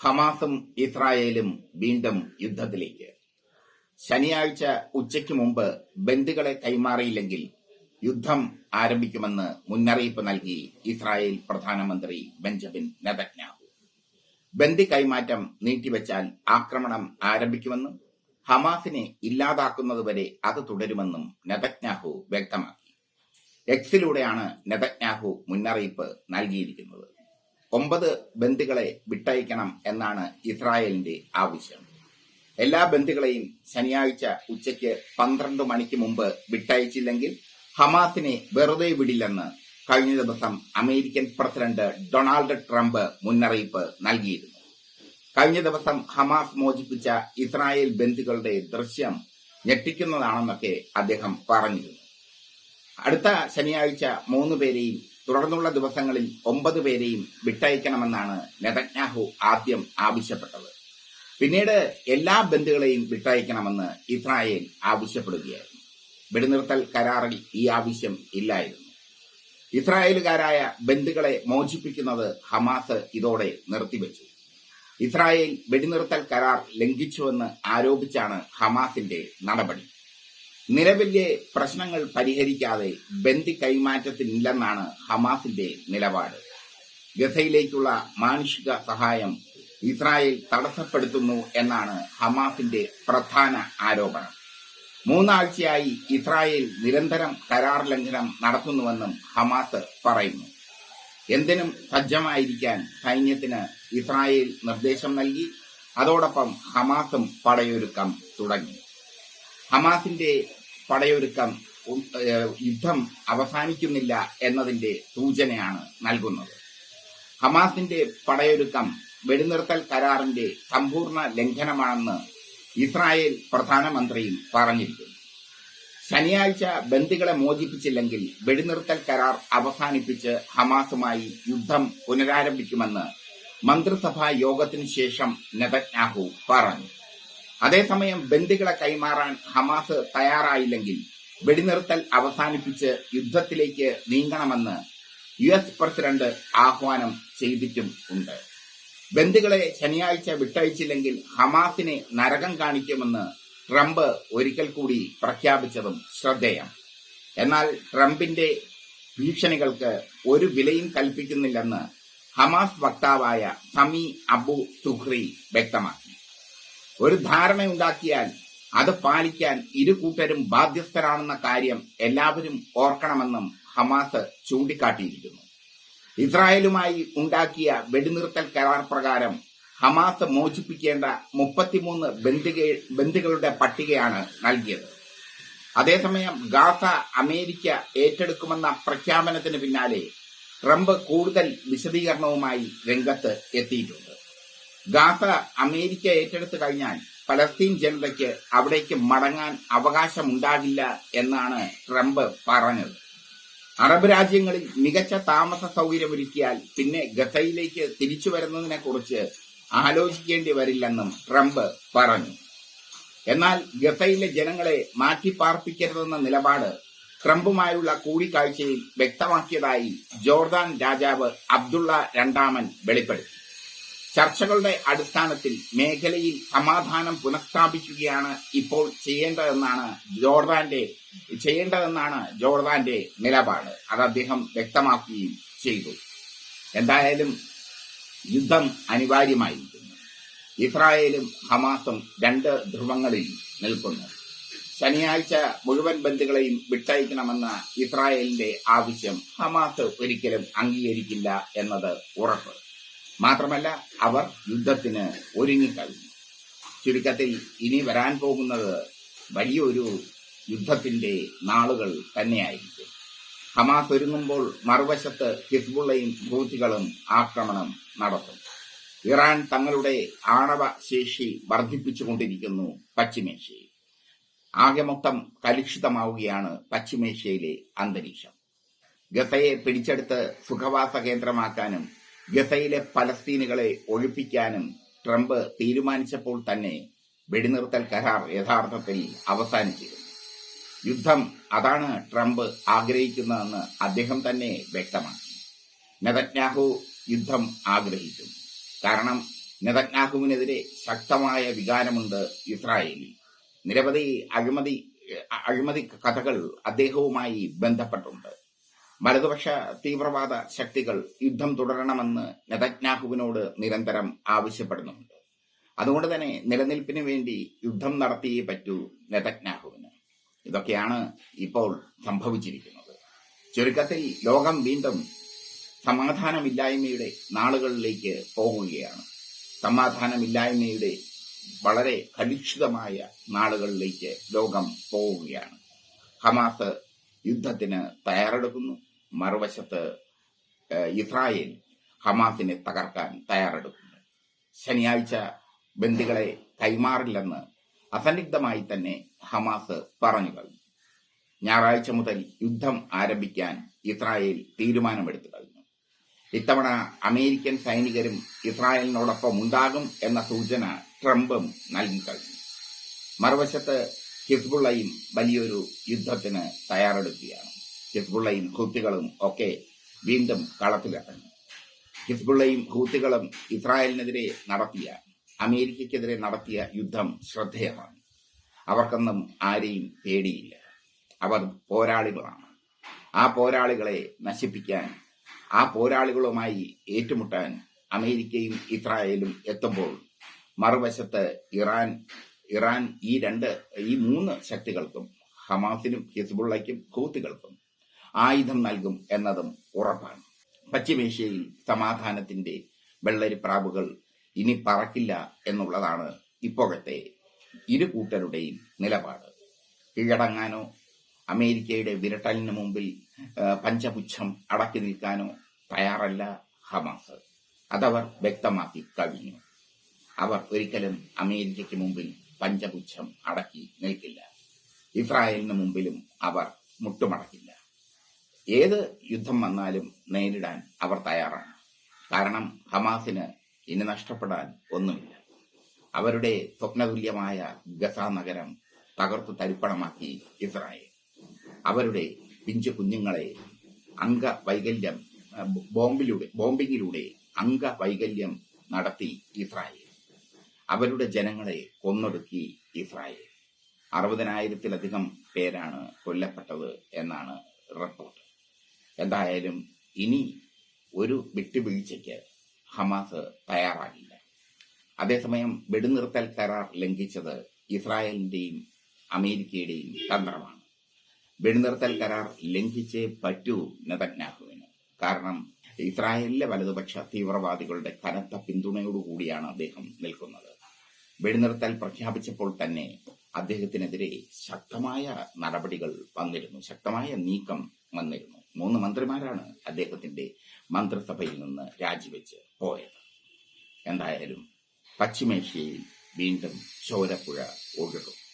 ഹമാസും ഇസ്രായേലും വീണ്ടും യുദ്ധത്തിലേക്ക്. ശനിയാഴ്ച ഉച്ചയ്ക്ക് മുമ്പ് ബന്ദികളെ കൈമാറിയില്ലെങ്കിൽ യുദ്ധം ആരംഭിക്കുമെന്ന് മുന്നറിയിപ്പ് നൽകി ഇസ്രായേൽ പ്രധാനമന്ത്രി ബെഞ്ചമിൻ നെതന്യാഹു. ബന്ദി കൈമാറ്റം നീട്ടിവെച്ചാൽ ആക്രമണം ആരംഭിക്കുമെന്നും ഹമാസിനെ ഇല്ലാതാക്കുന്നതുവരെ അത് തുടരുമെന്നും നെതന്യാഹു വ്യക്തമാക്കി. എക്സിലൂടെയാണ് നെതന്യാഹു മുന്നറിയിപ്പ് നൽകിയിരിക്കുന്നത്. ഒമ്പത് ബന്ദികളെ വിട്ടയക്കണം എന്നാണ് ഇസ്രായേലിന്റെ ആവശ്യം. എല്ലാ ബന്ദികളെയും ശനിയാഴ്ച ഉച്ചയ്ക്ക് പന്ത്രണ്ട് മണിക്ക് മുമ്പ് വിട്ടയച്ചില്ലെങ്കിൽ ഹമാസിനെ വെറുതെ വിടില്ലെന്ന് കഴിഞ്ഞ ദിവസം അമേരിക്കൻ പ്രസിഡന്റ് ഡൊണാൾഡ് ട്രംപ് മുന്നറിയിപ്പ് നൽകിയിരുന്നു. കഴിഞ്ഞ ദിവസം ഹമാസ് മോചിപ്പിച്ച ഇസ്രായേൽ ബന്ദികളുടെ ദൃശ്യം ഞെട്ടിക്കുന്നതാണെന്നൊക്കെ അദ്ദേഹം പറഞ്ഞിരുന്നു. അടുത്ത ശനിയാഴ്ച മൂന്ന് പേരെയും തുടർന്നുള്ള ദിവസങ്ങളിൽ ഒമ്പത് പേരെയും വിട്ടയക്കണമെന്നാണ് നെതന്യാഹു ആദ്യം ആവശ്യപ്പെട്ടത്. പിന്നീട് എല്ലാ ബന്ധുക്കളെയും വിട്ടയക്കണമെന്ന് ഇസ്രായേൽ ആവശ്യപ്പെടുകയായിരുന്നു. വെടിനിർത്തൽ കരാറിൽ ഈ ആവശ്യം ഇല്ലായിരുന്നു. ഇസ്രായേലുകാരായ ബന്ധുക്കളെ മോചിപ്പിക്കുന്നത് ഹമാസ് ഇതോടെ നിർത്തിവെച്ചു. ഇസ്രായേൽ വെടിനിർത്തൽ കരാർ ലംഘിച്ചുവെന്ന് ആരോപിച്ചാണ് ഹമാസിന്റെ നടപടി. നിലവിലെ പ്രശ്നങ്ങൾ പരിഹരിക്കാതെ ബന്ദി കൈമാറ്റത്തിനില്ലെന്നാണ് ഹമാസിന്റെ നിലപാട്. ഗസയിലേക്കുള്ള മാനുഷിക സഹായം ഇസ്രായേൽ തടസ്സപ്പെടുത്തുന്നു എന്നാണ് ഹമാസിന്റെ പ്രധാന ആരോപണം. മൂന്നാഴ്ചയായി ഇസ്രായേൽ നിരന്തരം കരാർ ലംഘനം നടത്തുന്നുവെന്നും ഹമാസ് പറയുന്നു. എന്തിനും സജ്ജമായിരിക്കാൻ സൈന്യത്തിന് ഇസ്രായേൽ നിർദ്ദേശം നൽകി അതോടൊപ്പം ഹമാസും പടയൊരുക്കം തുടങ്ങി. ഹമാസിന്റെ പടയൊരുക്കം യുദ്ധം അവസാനിക്കുന്നില്ല എന്നതിന്റെ സൂചനയാണ് നൽകുന്നത്. ഹമാസിന്റെ പടയൊരുക്കം വെടിനിർത്തൽ കരാറിന്റെ സമ്പൂർണ ലംഘനമാണെന്ന് ഇസ്രായേൽ പ്രധാനമന്ത്രിയും പറഞ്ഞിരിക്കുന്നു. ശനിയാഴ്ച ബന്ദികളെ മോചിപ്പിച്ചില്ലെങ്കിൽ വെടിനിർത്തൽ കരാർ അവസാനിപ്പിച്ച് ഹമാസുമായി യുദ്ധം പുനരാരംഭിക്കുമെന്ന് മന്ത്രിസഭാ യോഗത്തിനു ശേഷം നെതന്യാഹു പറഞ്ഞു. അതേസമയം ബന്ദികളെ കൈമാറാൻ ഹമാസ് തയ്യാറായില്ലെങ്കിൽ വെടിനിർത്തൽ അവസാനിപ്പിച്ച് യുദ്ധത്തിലേക്ക് നീങ്ങണമെന്ന് യു എസ് പ്രസിഡന്റ് ആഹ്വാനം ചെയ്തിട്ടും ഉണ്ട്. ബന്ദികളെ ശനിയാഴ്ച വിട്ടയച്ചില്ലെങ്കിൽ ഹമാസിനെ നരകം കാണിക്കുമെന്ന് ട്രംപ് ഒരിക്കൽ കൂടി പ്രഖ്യാപിച്ചതും ശ്രദ്ധേയം. എന്നാൽ ട്രംപിന്റെ ഭീഷണികൾക്ക് ഒരു വിലയും കൽപ്പിക്കുന്നില്ലെന്ന് ഹമാസ് വക്താവായ സമി അബു സുഹ്രി വ്യക്തമാക്കി. ഒരു ധാരണ ഉണ്ടാക്കിയാൽ അത് പാലിക്കാൻ ഇരു കൂട്ടരും ബാധ്യസ്ഥരാണെന്ന കാര്യം എല്ലാവരും ഓർക്കണമെന്നും ഹമാസ് ചൂണ്ടിക്കാട്ടിയിരിക്കുന്നു. ഇസ്രായേലുമായി ഉണ്ടാക്കിയ വെടിനിർത്തൽ കരാർ പ്രകാരം ഹമാസ് മോചിപ്പിക്കേണ്ട മുപ്പത്തിമൂന്ന് ബന്ദികളുടെ പട്ടികയാണ് നൽകിയത്. അതേസമയം ഗാസ അമേരിക്ക ഏറ്റെടുക്കുമെന്ന പ്രഖ്യാപനത്തിന് പിന്നാലെ ട്രംപ് കൂടുതൽ വിശദീകരണവുമായി രംഗത്ത് എത്തിയിട്ടുണ്ട്. ഗാസ അമേരിക്ക ഏറ്റെടുത്ത് കഴിഞ്ഞാൽ പലസ്തീൻ ജനതയ്ക്ക് അവിടേക്ക് മടങ്ങാൻ അവകാശമുണ്ടാകില്ല എന്നാണ് ട്രംപ് പറഞ്ഞത്. അറബ് രാജ്യങ്ങളിൽ മികച്ച താമസ സൗകര്യമൊരുക്കിയാൽ പിന്നെ ഗസയിലേക്ക് തിരിച്ചു വരുന്നതിനെ കുറിച്ച് ആലോചിക്കേണ്ടി വരില്ലെന്നും ട്രംപ് പറഞ്ഞു. എന്നാൽ ഗസയിലെ ജനങ്ങളെ മാറ്റിപ്പാർപ്പിക്കരുതെന്ന നിലപാട് ട്രംപുമായുള്ള കൂടിക്കാഴ്ചയിൽ വ്യക്തമാക്കിയതായി ജോർദാൻ രാജാവ് അബ്ദുള്ള രണ്ടാമൻ വെളിപ്പെടുത്തി. ചർച്ചകളുടെ അടിസ്ഥാനത്തിൽ മേഖലയിൽ സമാധാനം പുനഃസ്ഥാപിക്കുകയാണ് ഇപ്പോൾ ചെയ്യേണ്ടതെന്നാണ് ജോർദാന്റെ ചെയ്യേണ്ടതെന്നാണ് ജോർദാന്റെ നിലപാട്. അത് അദ്ദേഹം വ്യക്തമാക്കുകയും ചെയ്തു. എന്തായാലും യുദ്ധം അനിവാര്യമായിരിക്കുന്നു. ഇസ്രായേലും ഹമാസും രണ്ട് ധ്രുവങ്ങളിൽ നിൽക്കുന്നു. ശനിയാഴ്ച മുഴുവൻ ബന്ധുക്കളെയും വിട്ടയക്കണമെന്ന ഇസ്രായേലിന്റെ ആവശ്യം ഹമാസ് ഒരിക്കലും അംഗീകരിക്കില്ല എന്നത് ഉറപ്പ്. മാത്രമല്ല അവർ യുദ്ധത്തിന് ഒരുങ്ങിക്കഴിഞ്ഞു. ചുരുക്കത്തിൽ ഇനി വരാൻ പോകുന്നത് വലിയൊരു യുദ്ധത്തിന്റെ നാളുകൾ തന്നെയായിരിക്കും. ഹമാസ് ഒരുങ്ങുമ്പോൾ മറുവശത്ത് ഹിസ്ബുള്ളയും ഹൂത്തികളും ആക്രമണം നടത്തും. ഇറാൻ തങ്ങളുടെ ആണവ ശേഷി വർദ്ധിപ്പിച്ചുകൊണ്ടിരിക്കുന്നു പശ്ചിമേഷ്യയിൽ. ആകെ മൊത്തം കലുഷിതമാവുകയാണ് പശ്ചിമേഷ്യയിലെ അന്തരീക്ഷം. ഗസയെ പിടിച്ചെടുത്ത് സുഖവാസ കേന്ദ്രമാക്കാനും ഗസയിലെ പലസ്തീനുകളെ ഒഴിപ്പിക്കാനും ട്രംപ് തീരുമാനിച്ചപ്പോൾ തന്നെ വെടിനിർത്തൽ കരാർ യഥാർത്ഥത്തിൽ അവസാനിച്ചിരുന്നു. യുദ്ധം അതാണ് ട്രംപ് ആഗ്രഹിക്കുന്നതെന്ന് അദ്ദേഹം തന്നെ വ്യക്തമാക്കി. നെതന്യാഹു യുദ്ധം ആഗ്രഹിച്ചു. കാരണം നെതന്യാഹുവിനെതിരെ ശക്തമായ വികാരമുണ്ട് ഇസ്രായേലിൽ. നിരവധി അഴിമതി അഴിമതി കഥകൾ അദ്ദേഹവുമായി ബന്ധപ്പെട്ടുണ്ട്. വലതുപക്ഷ തീവ്രവാദ ശക്തികൾ യുദ്ധം തുടരണമെന്ന് നെതജ്ഞാഹുവിനോട് നിരന്തരം ആവശ്യപ്പെടുന്നുണ്ട് അതുകൊണ്ട് തന്നെ നിലനിൽപ്പിന് വേണ്ടി യുദ്ധം നടത്തിയേ പറ്റൂ നെതജ്ഞാഹുവിന് ഇതൊക്കെയാണ് ഇപ്പോൾ സംഭവിച്ചിരിക്കുന്നത്. ചുരുക്കത്തിൽ ലോകം വീണ്ടും സമാധാനമില്ലായ്മയുടെ നാളുകളിലേക്ക് പോകുകയാണ്. സമാധാനമില്ലായ്മയുടെ വളരെ കലുഷിതമായ നാളുകളിലേക്ക് ലോകം പോവുകയാണ്. ഹമാസ് യുദ്ധത്തിന് തയ്യാറെടുക്കുന്നു. മറുവശത്ത് ഇസ്രായേൽ ഹമാസിനെ തകർക്കാൻ തയ്യാറെടുക്കുന്നു. ശനിയാഴ്ച ബന്ദികളെ കൈമാറില്ലെന്ന് അസന്നിഗ്ധമായി തന്നെ ഹമാസ് പറഞ്ഞു കഴിഞ്ഞു. ഞായറാഴ്ച മുതൽ യുദ്ധം ആരംഭിക്കാൻ ഇസ്രായേൽ തീരുമാനമെടുത്തു കഴിഞ്ഞു. ഇത്തവണ അമേരിക്കൻ സൈനികരും ഇസ്രായേലിനോടൊപ്പം ഉണ്ടാകും എന്ന സൂചന ട്രംപും നൽകി കഴിഞ്ഞു. മറുവശത്ത് ഹിസ്ബുള്ളയും വലിയൊരു യുദ്ധത്തിന് തയ്യാറെടുക്കുകയാണ്. ഹിസ്ബുള്ളയും ഹൂത്തികളും ഒക്കെ വീണ്ടും കളത്തിലിറങ്ങി. ഹിസ്ബുള്ളയും ഹൂത്തികളും ഇസ്രായേലിനെതിരെ നടത്തിയ അമേരിക്കയ്ക്കെതിരെ നടത്തിയ യുദ്ധം ശ്രദ്ധേയമാണ്. അവർക്കൊന്നും ആരെയും പേടിയില്ല. അവർ പോരാളികളാണ്. ആ പോരാളികളെ നശിപ്പിക്കാൻ ആ പോരാളികളുമായി ഏറ്റുമുട്ടാൻ അമേരിക്കയും ഇസ്രായേലും എത്തുമ്പോൾ മറുവശത്ത് ഇറാൻ ഇറാൻ ഈ രണ്ട് ഈ മൂന്ന് ശക്തികൾക്കും ഹമാസിനും ഹിസ്ബുള്ളയ്ക്കും ഹൂത്തികൾക്കും ആയുധം നൽകും എന്നതും ഉറപ്പാണ്. പശ്ചിമേഷ്യയിൽ സമാധാനത്തിന്റെ വെള്ളരിപ്രാവുകൾ ഇനി പറക്കില്ല എന്നുള്ളതാണ് ഇപ്പോഴത്തെ ഇരു കൂട്ടരുടെയും നിലപാട്. കീഴടങ്ങാനോ അമേരിക്കയുടെ വിരട്ടലിന് മുമ്പിൽ പഞ്ചപുച്ഛം അടക്കി നിൽക്കാനോ തയ്യാറല്ല ഹമാസ്. അതവർ വ്യക്തമാക്കി കഴിഞ്ഞു. അവർ ഒരിക്കലും അമേരിക്കയ്ക്ക് മുമ്പിൽ പഞ്ചപുച്ഛം അടക്കി നിൽക്കില്ല. ഇസ്രായേലിന് മുമ്പിലും അവർ മുട്ടുമടക്കില്ല. ഏത് യുദ്ധം വന്നാലും നേരിടാൻ അവർ തയ്യാറാണ്. കാരണം ഹമാസിന് ഇനി നഷ്ടപ്പെടാൻ ഒന്നുമില്ല. അവരുടെ സ്വപ്നതുല്യമായ ഗസ നഗരം തകർത്തു തരിപ്പണമാക്കി ഇസ്രായേൽ. അവരുടെ പിഞ്ചു കുഞ്ഞുങ്ങളെ അംഗവൈകല്യം ബോംബിലൂടെ ബോംബിങ്ങിലൂടെ അംഗവൈകല്യം നടത്തി ഇസ്രായേൽ. അവരുടെ ജനങ്ങളെ കൊന്നൊടുക്കി ഇസ്രായേൽ. അറുപതിനായിരത്തിലധികം പേരാണ് കൊല്ലപ്പെട്ടത് എന്നാണ് റിപ്പോർട്ട്. എന്തായാലും ഇനി ഒരു വിട്ടുവീഴ്ചയ്ക്ക് ഹമാസ് തയ്യാറാകില്ല. അതേസമയം വെടിനിർത്തൽ കരാർ ലംഘിച്ചത് ഇസ്രായേലിന്റെയും അമേരിക്കയുടെയും തന്ത്രമാണ്. വെടിനിർത്തൽ കരാർ ലംഘിച്ചേ പറ്റൂ നെതന്യാഹുവിന്. കാരണം ഇസ്രായേലിലെ വലതുപക്ഷ തീവ്രവാദികളുടെ കനത്ത പിന്തുണയോടുകൂടിയാണ് അദ്ദേഹം നിൽക്കുന്നത്. വെടിനിർത്തൽ പ്രഖ്യാപിച്ചപ്പോൾ തന്നെ അദ്ദേഹത്തിനെതിരെ ശക്തമായ നടപടികൾ വന്നിരുന്നു. ശക്തമായ നീക്കം വന്നിരുന്നു. മൂന്ന് മന്ത്രിമാരാണ് അദ്ദേഹത്തിന്റെ മന്ത്രിസഭയിൽ നിന്ന് രാജിവെച്ച് പോയത്. എന്തായാലും പശ്ചിമേഷ്യയിൽ വീണ്ടും ചോരപ്പുഴ ഒഴുകും.